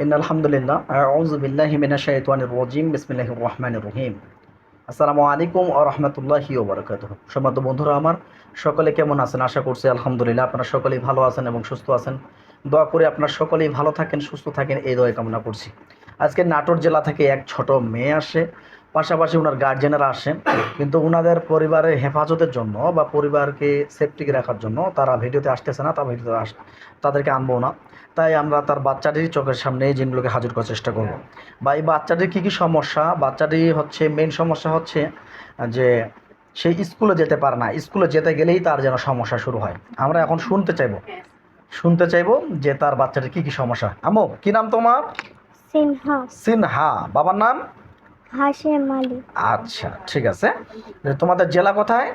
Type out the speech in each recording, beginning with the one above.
In আলহামদুলিল্লাহ আউযু বিল্লাহি মিনাশ শাইতানির রাজিম বিসমিল্লাহির রহমানির রহিম আসসালামু আলাইকুম ওয়া রাহমাতুল্লাহি ওয়া বারাকাতুহু সম্মানিত বন্ধুরা আমার, সকলে কেমন আছেন? আশা করছি আলহামদুলিল্লাহ আপনারা সকলেই ভালো আছেন এবং সুস্থ আছেন। দোয়া করে আপনারা সকলেই ভালো থাকেন, সুস্থ থাকেন, এই দোয়া কামনা করছি। আজকে নাটোর জেলা থেকে এক ছোট মেয়ে আসে, পাশাপাশি ওনার গার্জেনেরা আসেন কিন্তু ওনাদের পরিবারের হেফাজতের জন্য বা পরিবারকে সেফটি রাখার জন্য তারা ভিডিওতে আসতেছে না, তা ভিডিওতে আস তাদেরকে আনব না। তাই আমরা তার বাচ্চাটির চোখের সামনে এই জিনগুলোকে হাজির করার চেষ্টা করব। বা এই বাচ্চাটির কী কী সমস্যা? বাচ্চাটি হচ্ছে মেন সমস্যা হচ্ছে যে সে স্কুলে যেতে পারে না। স্কুলে যেতে গেলেই তার যেন সমস্যা শুরু হয়। আমরা এখন শুনতে চাইব। শুনতে চাইব যে তার বাচ্চাটির কী কী সমস্যা। আমো কি নাম তোমার? সিনহা। সিনহা। বাবার নাম? হাশেম আলী। আচ্ছা ঠিক আছে। তোমাদের জেলা কোথায়?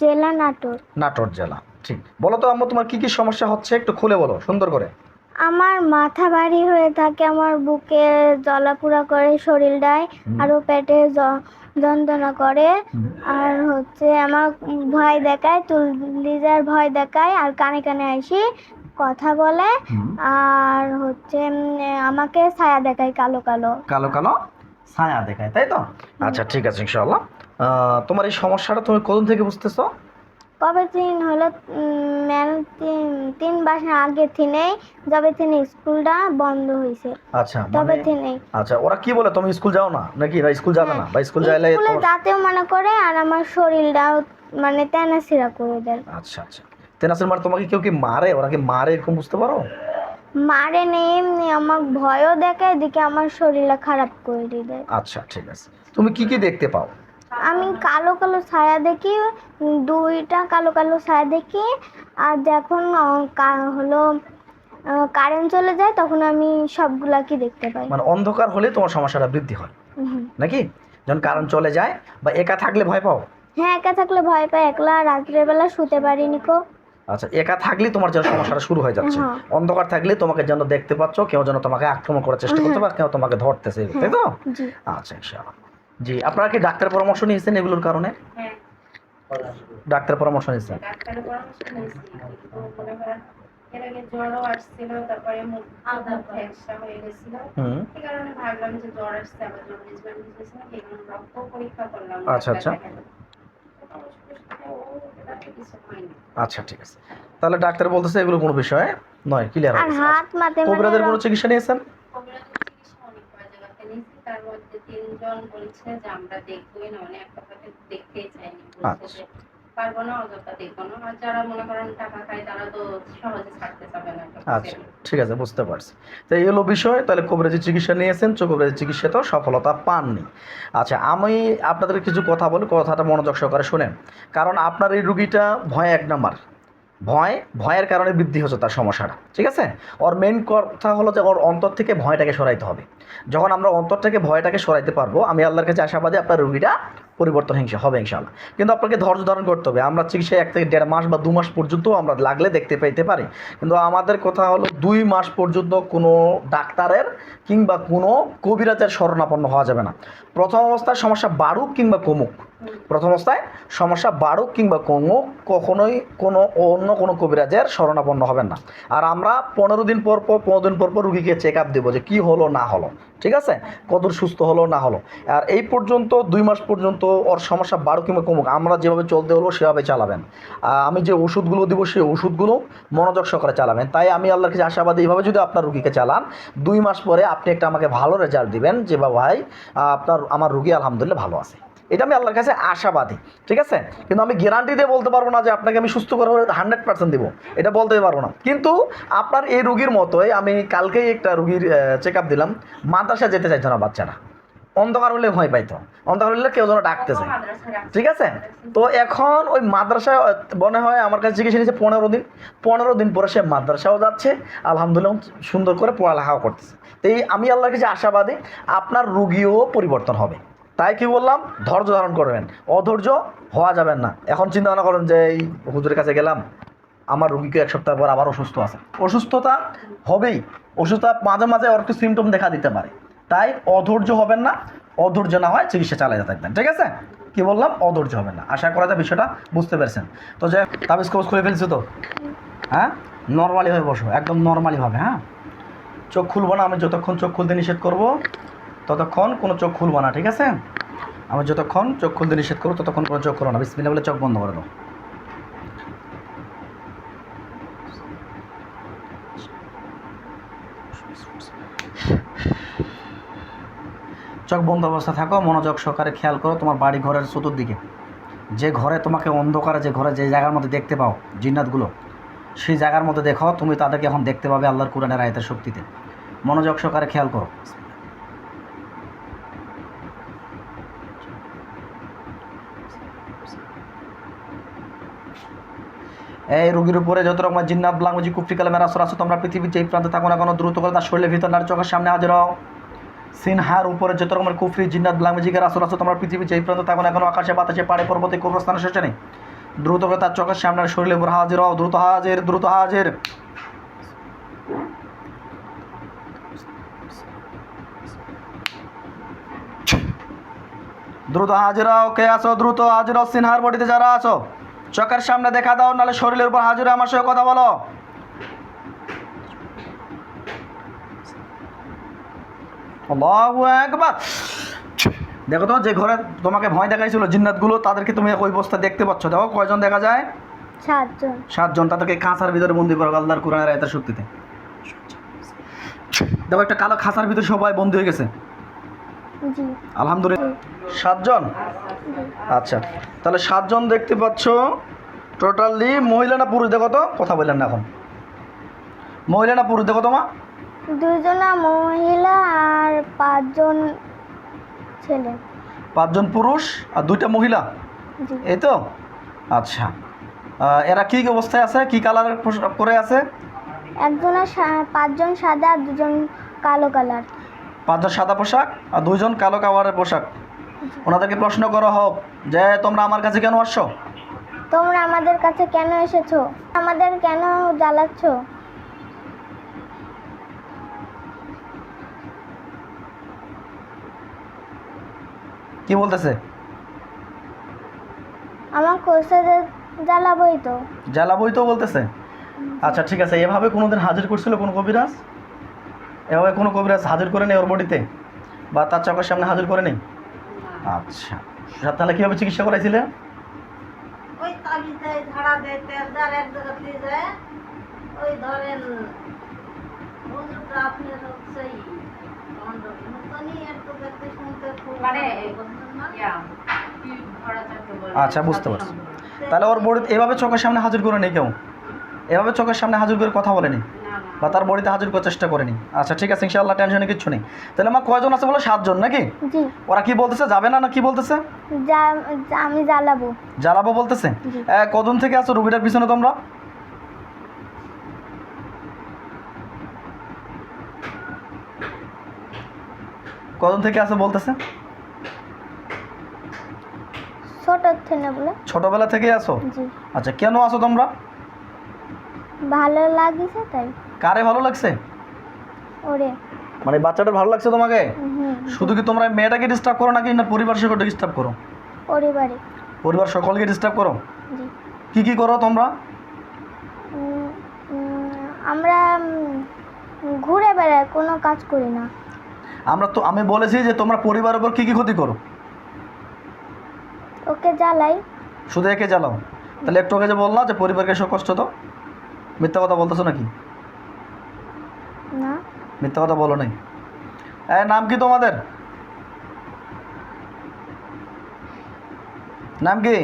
জেলা নাটোর। নাটোর জেলা ঠিক। বলো তো আম্মু তোমার কি কি সমস্যা হচ্ছে? একটু খুলে বলো সুন্দর করে। আমার মাথা ভারী হয়ে থাকে আমার বুকে জ্বলাপুরা করে শরীরটায়। আরও পেটে যন্ত্রণা করে। আর হচ্ছে আমার ভয় দেখায় তুলিজার ভয় দেখায় আর কানে কানে আসি কথা বলে। আর হচ্ছে আমাকে ছায়া দেখায় কালো কালো। কালো কালো ছায়া দেখায় তাই তো? আচ্ছা ঠিক আছে ইনশাআল্লাহ। তোমার এই সমস্যাটা তুমি কখন থেকে বুঝতেছো? কবে দিন হলো তিন তিন মাস আগে থেকেই যবে থেকে স্কুলটা বন্ধ হয়েছে আচ্ছা তবে মানে থেকেই আচ্ছা ওরা কি বলে তুমি স্কুল যাও না? নাকি বা স্কুল যাবে না? বা স্কুল যাইলে স্কুলে যাতেও মনে করে আর আমার শরীরটাও মানে তেনা সিরা করে দেয়। আচ্ছা আচ্ছা। তেনাসির মার তোমাকে কেউ কি মারে? ওরা কি মারে এরকম বুঝতে পারো? মারে নেই এমনি আমার ভয়ও দেখে এদিকে আমার শরীরটা খারাপ করে দিয়ে দেয়। আচ্ছা ঠিক আছে। তুমি কি কি দেখতে পাও? আমি কালো কালো ছায়া দেখি দুইটা কালো কালো ছায়া দেখি আর যখন হলো কারেন্ট চলে যায় তখন আমি সবগুলা কি দেখতে পাই। মানে অন্ধকার হলে তোমার সমস্যাটা বৃদ্ধি হয়। নাকি? যখন কারেন্ট চলে যায় বা একা থাকলে ভয় পাও? হ্যাঁ একা থাকলে ভয় পাই একলা রাত্রেবেলা শুতে পারিনি কো। আচ্ছা একা থাকলে তোমার যেন সমস্যাটা শুরু হয়ে যাচ্ছে। হ্যাঁ। অন্ধকার থাকলে তোমাকে যেন দেখতে পাচ্ছ কেউ যেন তোমাকে আক্রমণ করার চেষ্টা করছে বা কেউ তোমাকে ধরতেছে তাই তো? জি। আচ্ছা ইনশাআল্লাহ। জি আপনারা কি ডাক্তার পরামর্শ নিয়েছেন এগুলোর কারণে? হ্যাঁ। ডাক্তার পরামর্শ নিয়েছেন? আচ্ছা, আচ্ছা। আচ্ছা ঠিক আছে। তাহলে ডাক্তার বলতেছে এগুলো কোনো বিষয় নয় ক্লিয়ার মানে কবিরাজের কোনো চিকিৎসা নিয়েছেন কবিরাজের চিকিৎসা অনেক কয় জায়গাতে নিয়েছি তার মধ্যে তিনজন বলছে যে আমরা দেখবোই না। এক কথাতে দেখতেই চাইনি বলছে আচ্ছা। পারব না অযথা দেখব না। আর যারা মনে করেন টাকা খায় তারা তো সহজে ছাড়তে চাবে না আচ্ছা ঠিক আছে বুঝতে পারছি। তো এই হলো বিষয় তাহলে কবিরাজি চিকিৎসা নিয়েছেন তো কবিরাজি চিকিৎসাতেও সফলতা পাননি। আচ্ছা আমি আপনাদের কিছু কথা বলি কথাটা মনোযোগ সহকারে শুনেন। কারণ আপনার এই রুগীটা ভয় এক নাম্বার। ভয় ভয়ের কারণে বৃদ্ধি হচ্ছে তার সমস্যাটা ঠিক আছে? ওর মেন কথা হলো যে ওর অন্তর থেকে ভয়টাকে সরাইতে হবে। যখন আমরা অন্তর থেকে ভয়টাকে সরাইতে পারব, আমি আল্লাহর কাছে আশাবাদী আপনার রুগীটা পরিবর্তন হিংসা, হবে ইনশাল্লাহ কিন্তু আপনাকে ধৈর্য ধারণ করতে হবে। আমরা চিকিৎসায় এক থেকে দেড় মাস বা দু মাস পর্যন্ত আমরা লাগলে দেখতে পাইতে পারি। কিন্তু আমাদের কথা হলো দুই মাস পর্যন্ত কোনো ডাক্তারের কিংবা কোনো কবিরাজের শরণাপন্ন হওয়া যাবে না। প্রথম অবস্থায় সমস্যা বাড়ুক কিংবা কমুক। প্রথম অবস্থায় সমস্যা বাড়ুক কিংবা কমুক, কখনোই কোনো অন্য কোনো কবিরাজের শরণাপন্ন হবেন না। আর আমরা পনেরো দিন পর পর, পনেরো দিন পর পর রুগীকে চেক আপ দেবো যে কী হলো, না হলো। ঠিক আছে? কত সুস্থ হলো, না হলো। আর এই পর্যন্ত, দুই মাস পর্যন্ত ওর সমস্যা বারো কিংবা কমুক, আমরা যেভাবে চলতে হলো সেভাবে চালাবেন। আমি যে ওষুধগুলো দিব, সেই ওষুধগুলো মনোযোগ সহকারে চালাবেন। তাই আমি আল্লাহর কাছে আশাবাদী, এইভাবে যদি আপনার রুগীকে চালান, দুই মাস পরে আপনি একটা আমাকে ভালো রেজাল্ট দিবেন যে বা ভাই আপনার, আমার রুগী আলহামদুলিল্লাহ ভালো আছে। এটা আমি আল্লাহর কাছে আশাবাদী, ঠিক আছে? কিন্তু আমি গ্যারান্টি দিয়ে বলতে পারব না যে আপনাকে আমি সুস্থ করে হান্ড্রেড পার্সেন্ট দেবো। এটা বলতে পারব না। কিন্তু আপনার এই রুগীর মতোই আমি কালকেই একটা রুগীর চেক আপ দিলাম। মাদ্রাসা যেতে চাইতো না বাচ্চারা। অন্ধকার হলে ভয় পাইতো। অন্ধকার হলে কেউ যেন ডাকতেছে। ঠিক আছে? তো এখন ওই মাদ্রাসায়, মনে হয় আমার কাছে চিকিৎসা নিয়েছে পনেরো দিন। পনেরো দিন পরে সে মাদ্রাসাও যাচ্ছে। আলহামদুলিল্লাহ সুন্দর করে পড়ালেখাও করতেছে। তো এই আমি আল্লাহর কাছে আশাবাদী, আপনার রুগীও পরিবর্তন হবে। তাই কি বললাম? ধৈর্য ধারণ করবেন। অধৈর্য হওয়া যাবেন না। এখন চিন্তা ভাবনা করেন যে এই হুজুরের কাছে গেলাম, আমার রুগীকে এক সপ্তাহ পর আবার অসুস্থ আছে। অসুস্থতা হবেই। অসুস্থতা মাঝে মাঝে ওর একটু সিমটম দেখা দিতে পারে। তাই অধৈর্য হবেন না। অধৈর্য না হয় চিকিৎসা চালিয়ে থাকবেন ঠিক আছে? কি বললাম? অধৈর্য হবেন না। আশা করা যায় বিষয়টা বুঝতে পেরেছেন। তো যে তাবিজ কবজ খুলে ফেলছো তো। হ্যাঁ? নর্মালি হয়ে বসো। একদম নর্মালি হবে হ্যাঁ? চোখ খুলবো না, আমি যতক্ষণ চোখ খুলতে নিষেধ করব। ততক্ষণ কোনো চোখ খুলবো না, ঠিক আছে? আমি যতক্ষণ চোখ খুলতে নিষেধ করব, ততক্ষণ কোনো চোখ খুলবো না। বিসমিল্লা বলে চোখ বন্ধ করে দাও। চোখ বন্ধ অবস্থা থাকো, মনোযোগ সহকারে খেয়াল করো তোমার বাড়ি ঘরের চতুর্দিকে। যে ঘরে তোমাকে অন্ধকারে, যে ঘরে, যে জায়গার মধ্যে দেখতে পাও, জিন্নাতগুলো, সেই জায়গার মধ্যে দেখো, তুমি তাদেরকে এখন দেখতে পাবে আল্লাহর কোরআনের আয়তের শক্তিতে। মনোযোগ সহকারে খেয়াল করো। এই রোগীর উপরে যত রকম জিন্নাত লাঙ্গুজি কুফরি, কালামের আসর আসো তোমরা পৃথিবীর যেই প্রান্তে থাকো না কোনো, দ্রুত করে তার শরীরের ভিতর তার চোখের সামনে হাজির হও। সিনহার উপরে যত রকমের কুফরি, জিন্নাত লাঙ্গুজিকের আসর আসো তোমরা পৃথিবীর যেই প্রান্তে থাকো না কোনো, আকাশে, বাতাসে পাড়ে পর্বতে কবরস্থানে শেষে নেই। দ্রুত করে তার চোখের সামনে শরীরের উপর হাজির হও, দ্রুত হাজির দ্রুত হাজির। দ্রুত হাজির হও, কে আছো? দ্রুত হাজির হও, সিনহার বডিতে যারা আছো। চোখের সামনে দেখা দাও নাহলে শরীরের উপর হাজির আমার সঙ্গে কথা বলো। আকবার। দেখো তো যে ঘরে তোমাকে ভয় দেখাইছিল জিন্নাতগুলো তাদেরকে তুমি ওই অবস্থা দেখতে পাচ্ছ। দেখো কয়জন দেখা যায়? সাতজন। সাতজন তাদেরকে কাঁচার ভিতরে বন্দি করো আল্লাহর কোরআনের আয়তার শক্তিতে। দেখো একটা কালো খাঁচার ভিতরে সবাই বন্দি হয়ে গেছে। জি। আলহামদুলিল্লাহ। সাতজন? আচ্ছা তাহলে সাতজন দেখতে পাচ্ছ টোটালি মহিলা না পুরুষ? দেখো তো কথা বললেন না এখন। মহিলা না পুরুষ? দেখো তো মা। দুজনা মহিলা আর পাঁচজন ছেলে। পাঁচজন পুরুষ আর দুইটা মহিলা? এই তো? আচ্ছা। এরা কি অবস্থায় আছে? কি কালার করে আছে? একজনের পাঁচজন সাদা আর দুজন কালো কালার। পাঁচজন সাদা পোশাক আর দুইজন কালো কালারের পোশাক। ওনাদেরকে প্রশ্ন করা হোক যে তোমরা আমার কাছে কেন আসছো? তোমরা আমাদের কাছে কেন এসেছ? আমাদের কেন জ্বালাচ্ছ? কি বলতেছে? আমার কোষে জ্বালাবই তো। জ্বালাবই তো বলতেছে। আচ্ছা ঠিক আছে এভাবে কোনোদিন হাজির করছিল কোনো কবিরাজ? এভাবে কোনো কবিরাজ হাজির করে নেই ওর বডিতে? বা তার চোখের সামনে হাজির করে নেই? আচ্ছা। তাহলে কীভাবে চিকিৎসা করাইছিলে? ওই তাবিজ ঝাড়া দেয় তেল দেয় এক জায়গা দিয়ে যায় ওই ধরেন হুজুরটা আপনার সেই মণ্ডলী মতনই একটু দেখতে শুনতে খুব মানে। আচ্ছা বুঝতে পারছি। তাহলে ওর বডিতে এভাবে চোখের সামনে হাজির করে নেই কেউ? এভাবে চোখের সামনে হাজির করে কথা বলেনি। বা তার বডিতে হাজির করার চেষ্টা করেনি। আচ্ছা ঠিক আছে ইনশাআল্লাহ টেনশনে কিচ্ছু নেই। তাহলে আমার কয়জন আছে বলো? সাতজন নাকি? জি। ওরা কি বলতেছে? যাবে না না কি বলতেছে? আমি জ্বালাবো। জ্বালাবো বলতেছে? কজন থেকে আছো রুগীটার পিছনে তোমরা? কজন থেকে আছে বলতেছে? ছোট থেকে বলে। ছোটবেলা থেকেই আছো? আচ্ছা কেন আছো তোমরা? ভালো লাগিছে তাই। কারে ভালো লাগছে? ওরে। মানে বাচ্চাটা ভালো লাগছে তোমাকে? শুধু কি তোমরা মেয়েটাকে ডিস্টার্ব করো নাকি না পরিবার সকলকে ডিস্টার্ব করো? পরিবারে পরিবার সকলকে ডিস্টার্ব করো? জি। কি কি করো তোমরা? আমরা ঘুরে বেড়াই কোনো কাজ করি না। আমরা তো আমি বলেছি যে তোমরা পরিবারের উপর কি কি ক্ষতি করো? ওকে জ্বালাই। শুধু একে জ্বালাও। তাহলে একটু আগে যে বললাম যে পরিবারকে এসব কষ্ট দাও। মিথ্যা কথা বলতেছো নাকি? মিথ্যা কথা বলো নাই। এ নাম কি তোমাদের? নাম কি?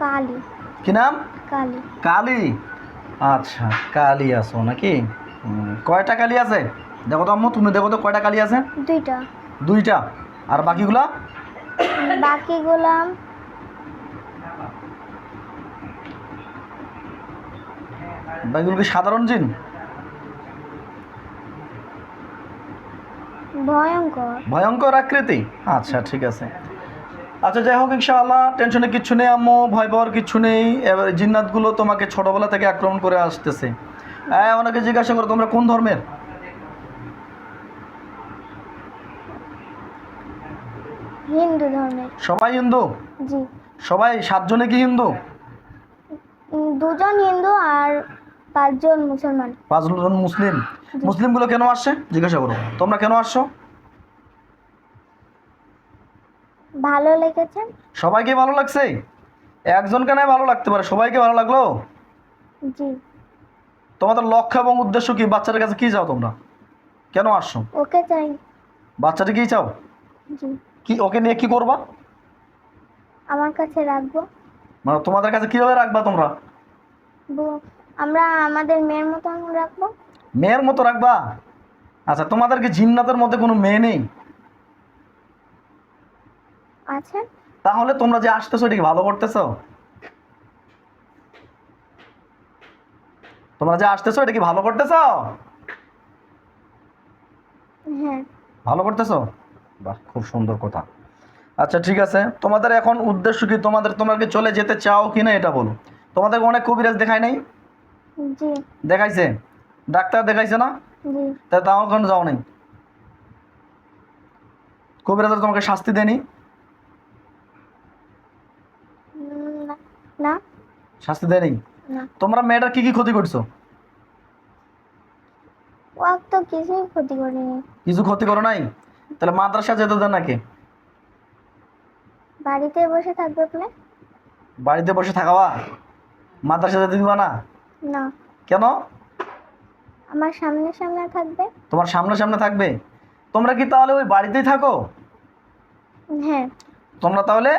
কালি। কি নাম? কালি। কালী? আচ্ছা কালী আছো নাকি? কয়টা কালী আছে? দেখো তো আম্মু তুমি দেখো তো কয়টা কালী আছে? দুইটা। দুইটা। আর বাকিগুলা? বাকিগুলা বাকিগুলো কি সাধারণ জিন? ভয়ঙ্কর। ভয়ঙ্কর আকৃতি? আচ্ছা ঠিক আছে। আচ্ছা যাই হোক ইনশাআল্লাহ টেনশনে কিচ্ছু নেই আম্মু ভয় পাওয়ার কিচ্ছু নেই। এবার জিন্নাতগুলো তোমাকে ছোটবেলা থেকে আক্রমণ করে আসতেছে। হ্যাঁ ওনাকে জিজ্ঞাসা করো তোমরা কোন ধর্মের? হিন্দু ধর্মের। সবাই হিন্দু? জি। সবাই সাতজনে কি হিন্দু? দুজন হিন্দু আর পাঁচজন মুসলমান। পাঁচজন মুসলিম। মুসলিমগুলো কেন আসছে? জিজ্ঞাসা করো। তোমরা কেন আসছো? ভালো লেগেছে? সবাইকে ভালো লাগছে? একজন কেন ভালো লাগতে পারে? সবাইকে ভালো লাগল? জি। তোমাদের লক্ষ্য এবং উদ্দেশ্য কি? বাচ্চাদের কাছে কি চাও তোমরা? কেন আসছো? ওকে চাই। বাচ্চাটা কি চাও? জি। কি ওকে নিয়ে কি করবা? আমার কাছে রাখব। মানে তোমাদের কাছে কীভাবে রাখবা তোমরা? আমরা আমাদের মেয়ের মতন রাখব। মেয়ের মতো রাখবা? আচ্ছা তোমাদের কি জিন্নাতের মধ্যে কোনো মেয়ে নেই? আছে। তাহলে তোমরা যে আসতেছো এটা কি ভালো করতেছো? তোমরা যে আসতেছো এটা কি ভালো করতেছো? হ্যাঁ। ভালো করতেছো? বাহ খুব সুন্দর কথা। আচ্ছা ঠিক আছে। তোমাদের এখন উদ্দেশ্য কি? তোমাদের তোমরা কি চলে যেতে চাও কি না এটা বলো। তোমাদের অনেক কবিরাজ দেখায় নাই? দেখাইছে? ডাক্তার দেখাইছে না? তাই তাও এখন যাও নাই? কবিরাজ তোমাকে শাস্তি দেয়নি? না- শাস্তি দেয়নি? তোমরা মেয়েটার কি কি ক্ষতি করছ? তো কিছু ক্ষতি করো নাই? তাহলে মাদ্রাসা যেতে দেন নাকি? বাড়িতে বসে থাকবে বলে বাড়িতে বসে থাকাবা? মাদ্রাসা যেতে দিবা না? না। কেন? আমার সামনে সামনে থাকবে। তোমার সামনে সামনে থাকবে? তোমরা কি তাহলে ওই বাড়িতেই থাকো? হ্যাঁ। তোমরা তাহলে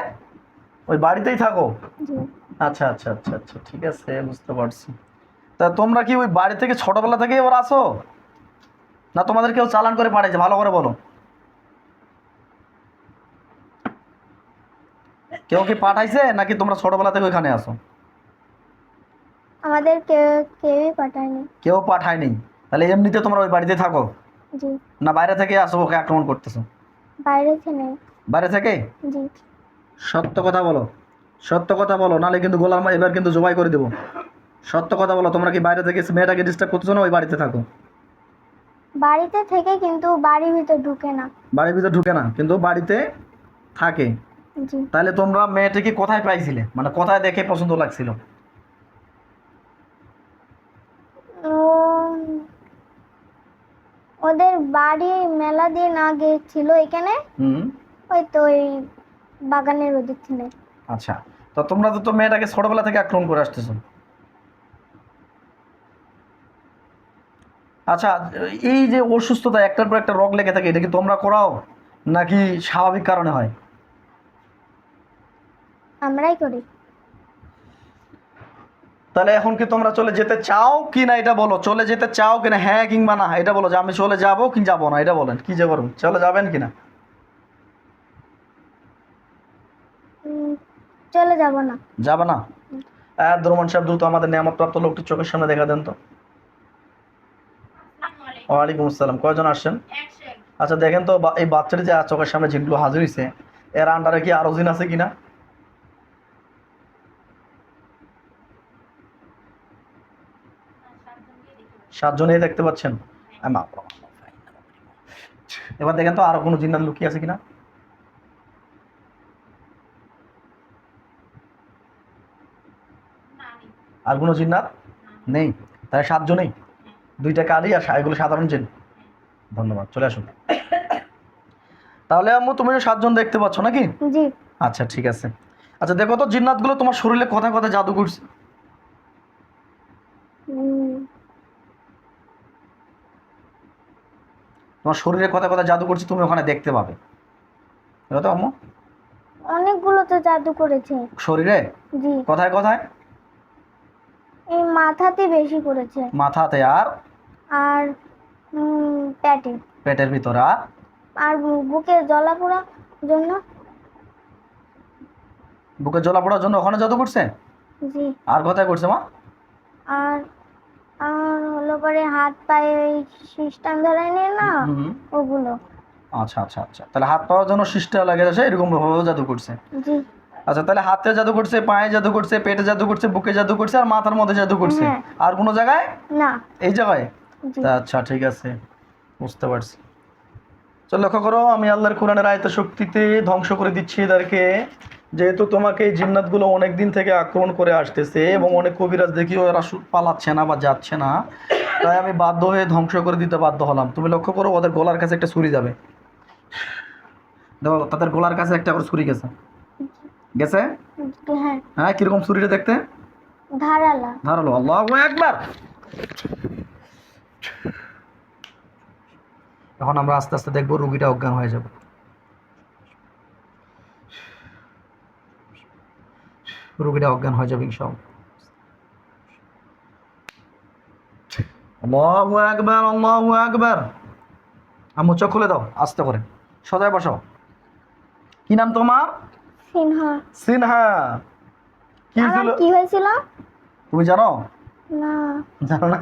ওই বাড়িতেই থাকো? জি। আচ্ছা আচ্ছা আচ্ছা আচ্ছা ঠিক আছে বুঝতে পারছি। তা তোমরা কি ওই বাড়ি থেকে ছোটবেলা থেকে এবার আসো? না তোমাদের কেউ চালান করে পাঠাইছে? ভালো করে বলো। কেউ কি পাঠাইছে নাকি তোমরা ছোটবেলা থেকে ওইখানে আসো আমাদের কেউ কেউই পাঠায়নি। কেউ পাঠায়নি। তাহলে এমনিতে তোমরা ওই বাড়িতে থাকো? জি। না বাইরে থেকে আসো ওকে আক্রমণ করতেছো? বাইরে থেকে বাইরে থেকে? জি। সত্য কথা বলো। সত্য কথা বলো নাহলে কিন্তু গোলাম এবার কিন্তু জবাই করে দেবো। সত্য কথা বলো তোমরা কি বাইরে থেকে মেয়েটাকে ডিস্টার্ব করতেছো না ওই বাড়িতে থাকো? বাড়িতে থেকে কিন্তু বাড়ির ভিতর ঢুকে না। বাড়ির ভিতরে ঢুকে না কিন্তু বাড়িতে থাকে। তাহলে তোমরা মেয়েটাকে কোথায় পাইছিলে? মানে কোথায় দেখে পছন্দ লাগছিল? ওদের বাড়ি মেলা দিন আগে ছিল এখানে। ওই তো ওই বাগানের ওদিক থেকে আচ্ছা। তো তোমরা তো তো মেয়েটাকে ছোটবেলা থেকে আক্রমণ করে আসতেছো। আচ্ছা এই যে অসুস্থতা একটার পর একটা রোগ লেগে থাকে এটা কি তোমরা করাও? নাকি স্বাভাবিক কারণে হয়? আমরাই করি। তাহলে এখন কি তোমরা চলে যেতে চাও কি না এটা বলো? চলে যেতে চাও কিনা হ্যাঁ কিংবা না এটা বলো যে আমি চলে যাব কি যাব না এটা বলেন। কি যে করবেন চলে যাবেন কিনা উম, চলে যাব না। যাবে না? দ্রমন সাহেব দ্রুত আমাদের নিয়ামতপ্রাপ্ত লোকটি চোখের সামনে দেখা দেন তো। ওয়ালাইকুম আসসালাম। কয়জন আসছেন? আচ্ছা দেখেন তো এই বাচ্চাটি যে চোখের সামনে যেগুলো হাজির হয়েছে এর আন্ডারে কি আরও জিন আছে কিনা সাতজনেই দেখতে পাচ্ছেন? এবার দেখেন তো আরও কোনো জিন্নাত লুকিয়ে আছে কিনা? আর কোনো জিন্নাত? নেই। তাহলে সাতজনেই? দুইটা কারি আর এগুলো সাধারণ জিন। ধন্যবাদ চলে আসুন। তাহলে আম্মু তুমি সাতজন দেখতে পাচ্ছ নাকি? আচ্ছা ঠিক আছে। আচ্ছা দেখো তো জিন্নাতগুলো তোমার শরীরে কথা কথা জাদু করছে? তোমার শরীরে কথা কথা জাদু করছে তুমি ওখানে দেখতে পাবে। দেখো তো আম্মু? অনেকগুলো তো জাদু করেছে। শরীরে? জি। কোথায় কোথায়? এই মাথাতে বেশি করেছে। মাথাতে আর? আর পেটে। পেটের ভিতরে আর? আর বুকে জ্বলা পোড়া জন্য। বুকে জ্বলা পড়ার জন্য ওখানে জাদু করছে? জি। আর কোথায় করছে মা? আর হলো পরে হাত পায়ে ওই সিস্টেম ধরে নিয়ে না ওগুলো। আচ্ছা আচ্ছা আচ্ছা। তাহলে হাত পাওয়ার জন্য সিস্টে লাগে যাচ্ছে এরকম ভাবেও জাদু করছে। জি। আচ্ছা তাহলে হাতে জাদু করছে পায়ে জাদু করছে পেটে জাদু করছে বুকে জাদু করছে আর মাথার মধ্যে জাদু করছে। হ্যাঁ। আর কোনো জায়গায়? না। এই জায়গায়? আচ্ছা ঠিক আছে। বুঝতে পারছি। চল লক্ষ্য করো আমি আল্লাহর কোরআনের আয়ত শক্তিতে ধ্বংস করে দিচ্ছি এদেরকে। যেহেতু তোমাকে এই জিন্নাতগুলো অনেক দিন থেকে আক্রমণ করে আসতেছে এবং অনেক কবিরাজ দেখিও এরা পালাচ্ছে না বা যাচ্ছে না তাই আমি বাধ্য হয়ে ধ্বংস করে দিতে বাধ্য হলাম। তুমি লক্ষ্য করো ওদের গলার কাছে একটা ছুরি যাবে। দেখো তাদের গলার কাছে একটা করে ছুরি গেছে। গেছে? হ্যাঁ। হ্যাঁ কীরকম ছুরিটা দেখতে? ধারালা। ধারালো আল্লাহ একবার এখন আমরা আস্তে আস্তে দেখব রুগীটা অজ্ঞান হয়ে যাবে। রুগীটা অজ্ঞান হয়ে যাবে ইনশাআল্লাহ। আল্লাহু আকবার আল্লাহু আকবার। আম্মু চোখ খুলে দাও আস্তে করে। সজায় বসো কি নাম তোমার? সিনহা। সিনহা। কি কি হয়েছিল? তুমি জানো? না। জানো না?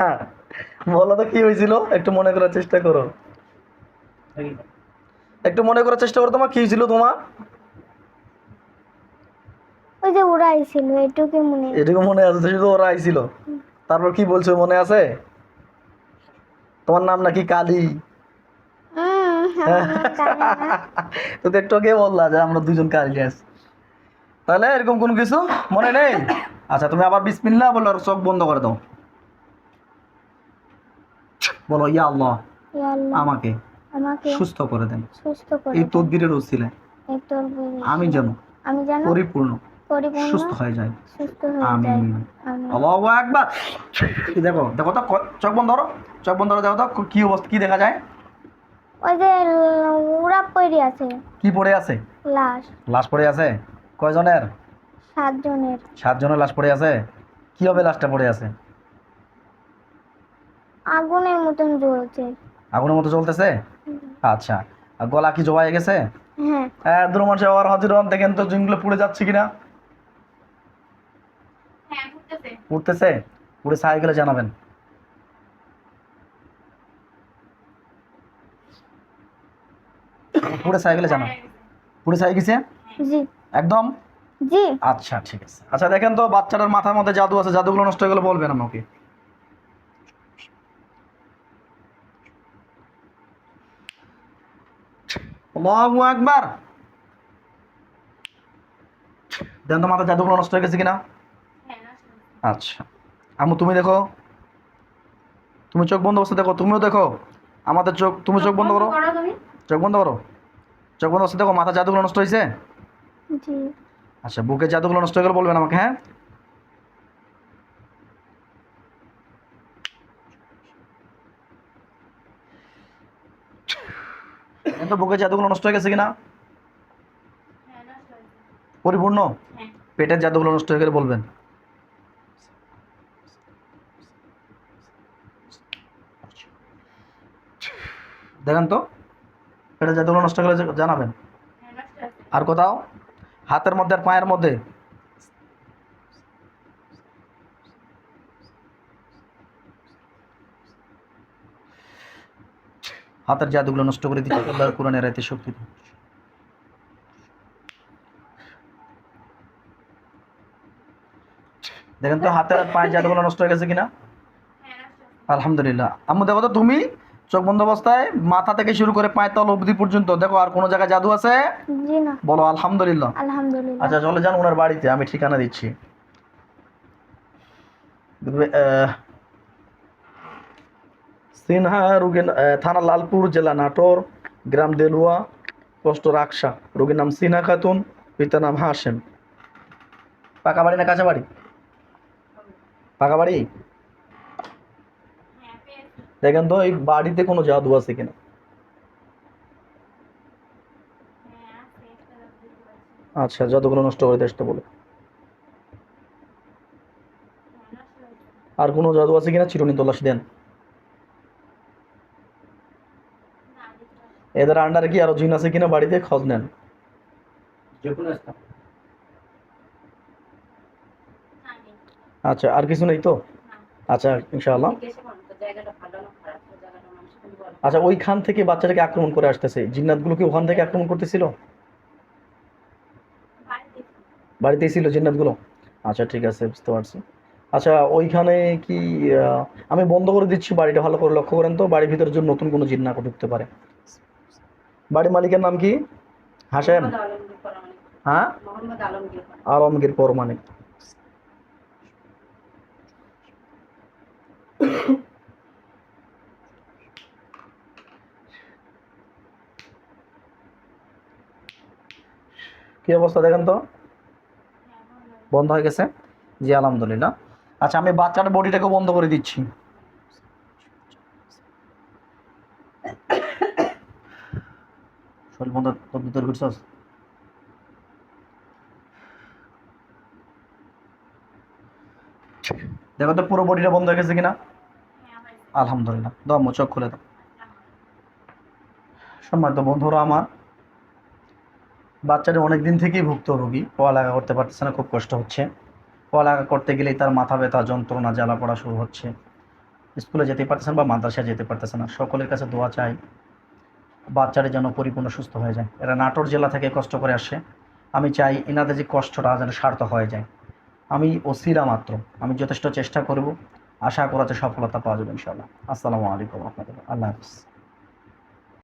বলো তো কি হয়েছিল? একটু মনে করার চেষ্টা করো। একটু মনে করার চেষ্টা করো তোমার কি হয়েছিল তোমার? ওই যে উড়াইছিল এটুকু মনে এটুকু মনে আছে শুধু ওরা আইছিল। তারপর কি বলছো মনে আছে? তোমার নাম নাকি কালী। তো একটু আগে বললা যে আমরা দুজন কালী আছি তাহলে এরকম কোনো কিছু মনে নেই? আচ্ছা তুমি আবার বিসমিল্লাহ বলো আর চোখ বন্ধ করে দাও। বলো ইয়া আল্লাহ আমাকে সুস্থ করে দেন। সুস্থ করে এই। তদবিরের ওসিলায় বলি। আমি যেন আমি পরিপূর্ণ পরিপূর্ণ। সুস্থ হয়ে যায়। আমিন। আল্লাহু আকবার। দেখো দেখো তো চোখ বন্ধ করো। চোখ বন্ধ করো দেখো তো কি অবস্থা কি দেখা যায়? ওই যে পড়ে আছে। কি পড়ে আছে? লাশ। লাশ পড়ে আছে? কয়জনের? সাতজনের। সাতজনের লাশ পড়ে আছে? কীভাবে লাশটা পড়ে আছে? আগুনের মতন জ্বলছে। আগুনের মতো চলতেছে আচ্ছা। আর গলা কি জবাই গেছে? হ্যাঁ। হ্যাঁ দ্রুমান সাহেব আর হাজির হন দেখেন তো জিনগুলো পুড়ে যাচ্ছে কিনা। হ্যাঁ পুড়তেছে পুড়ে ছাই গেলে জানাবেন পুড়ে ছাই গেলে জানাবেন পুড়ে ছাই গেছে? জি। একদম? জি। আচ্ছা ঠিক আছে। আচ্ছা দেখেন তো বাচ্চাটার মাথার মধ্যে জাদু আছে জাদুগুলো নষ্ট হয়ে গেলে বলবেন আমাকে। আল্লাহু আকবার। দেন তো মাথার জাদুগুলো নষ্ট হয়ে গেছে কিনা? হ্যাঁ। আচ্ছা। আমু তুমি দেখো। তুমি চোখ বন্ধ অবস্থা দেখো তুমিও দেখো। আমাদের চোখ তুমি চোখ বন্ধ করো। চোখ বন্ধ করো চোখ বন্ধ অবস্থা দেখো মাথা জাদুগুলো নষ্ট হয়েছে? আচ্ছা বুকে জাদুগুলো নষ্ট হয়ে গেলে বলবেন আমাকে হ্যাঁ? তো বুকে জাদুগুলো নষ্ট হয়ে গেছে কিনা? হ্যাঁ পরিপূর্ণ? হ্যাঁ। পেটের জাদুগুলো নষ্ট হয়ে গেলে বলবেন। দেখেন তো পেটের জাদুগুলো নষ্ট গেলে জানাবেন। আর কোথাও? হাতের মধ্যে আর পায়ের মধ্যে? হাতের জাদুগুলো নষ্ট করে দিতে আল্লাহর কোরআনের রাইতে শক্তি দেখেন তো হাতের আর পায়ের জাদুগুলো নষ্ট হয়ে গেছে কিনা? হ্যাঁ। আলহামদুলিল্লাহ। আম্মু দেখো তো তুমি চোখ বন্ধ অবস্থায় মাথা থেকে শুরু করে পায়ের তল অবধি পর্যন্ত। দেখো আর কোনো জায়গায় জাদু আছে? জি না। বলো আলহামদুলিল্লাহ। আলহামদুলিল্লাহ। আচ্ছা চলে যান ওনার বাড়িতে আমি ঠিকানা দিচ্ছি। সিনহা রুগীর থানা লালপুর জেলা নাটোর গ্রাম দেলুয়া পোস্ট রাকসা। রুগীর নাম সিনহা খাতুন পিতার নাম হাসেম পাকা বাড়ি না কাঁচা বাড়ি? পাকা বাড়ি। দেখেন তো, এই বাড়িতে কোনো জাদু আছে কিনা। আচ্ছা জাদুগুলো নষ্ট করে দেশটা বলে। আর কোনো জাদু আছে কিনা চিরুনি তল্লাশি দেন। এদের আন্ডারে কি আরও জিন আছে কিনা বাড়িতে খোঁজ নেন আচ্ছা আর কিছু নেই তো আচ্ছা ইনশাআল্লাহ আচ্ছা ওইখান থেকে বাচ্চাটাকে আক্রমণ করে আসতেছে? জিন্নাতগুলো কি ওখান থেকে আক্রমণ করতেছিল? বাড়িতে বাড়িতেই ছিল জিন্নাতগুলো? আচ্ছা ঠিক আছে বুঝতে পারছি। আচ্ছা ওইখানে কি আমি বন্ধ করে দিচ্ছি বাড়িটা ভালো করে লক্ষ্য করেন তো। বাড়ির ভিতরে জন্য নতুন কোনো জিন্না ঢুকতে পারে। বাড়ির মালিকের নাম কি? হাসেম মোহাম্মদ হ্যাঁ। আলমগীর পরমানিক কি অবস্থা দেখেন তো? বন্ধ হয়ে গেছে? জি আলহামদুলিল্লাহ। আচ্ছা আমি বাচ্চার বডিটাকে বন্ধ করে দিচ্ছি। শরীর বন্ধ দেখো তো পুরো বডিটা বন্ধ হয়ে গেছে কিনা? আলহামদুলিল্লাহ। আম্মু, চোখ খুলে দাও। সম্মানিত বন্ধুরা আমার বাচ্চাটা অনেক দিন থেকেই ভুক্তভোগী পড়ালেখা করতে পারতেছে না, খুব কষ্ট হচ্ছে। পড়ালেখা করতে গেলেই তার মাথা ব্যথা, যন্ত্রণা জ্বালা পড়া শুরু হচ্ছে। স্কুলে যেতে পারতেছে না বা মাদ্রাসায় যেতে পারতেছে না। সকলের কাছে দোয়া চাই বাচ্চাটা যেন পরিপূর্ণ সুস্থ হয়ে যায়। এরা নাটোর জেলা থেকে কষ্ট করে আসে। আমি চাই এনাদের যে কষ্টটা যেন সার্থক হয়ে যায়। আমি ওসিলা মাত্র। আমি যথেষ্ট চেষ্টা করব। আশা করাতে সফলতা পাওয়া যাবে ইনশাআল্লাহ। আসসালামু আলাইকুম রহমতুল্লাহ। আল্লাহ হাফিজ।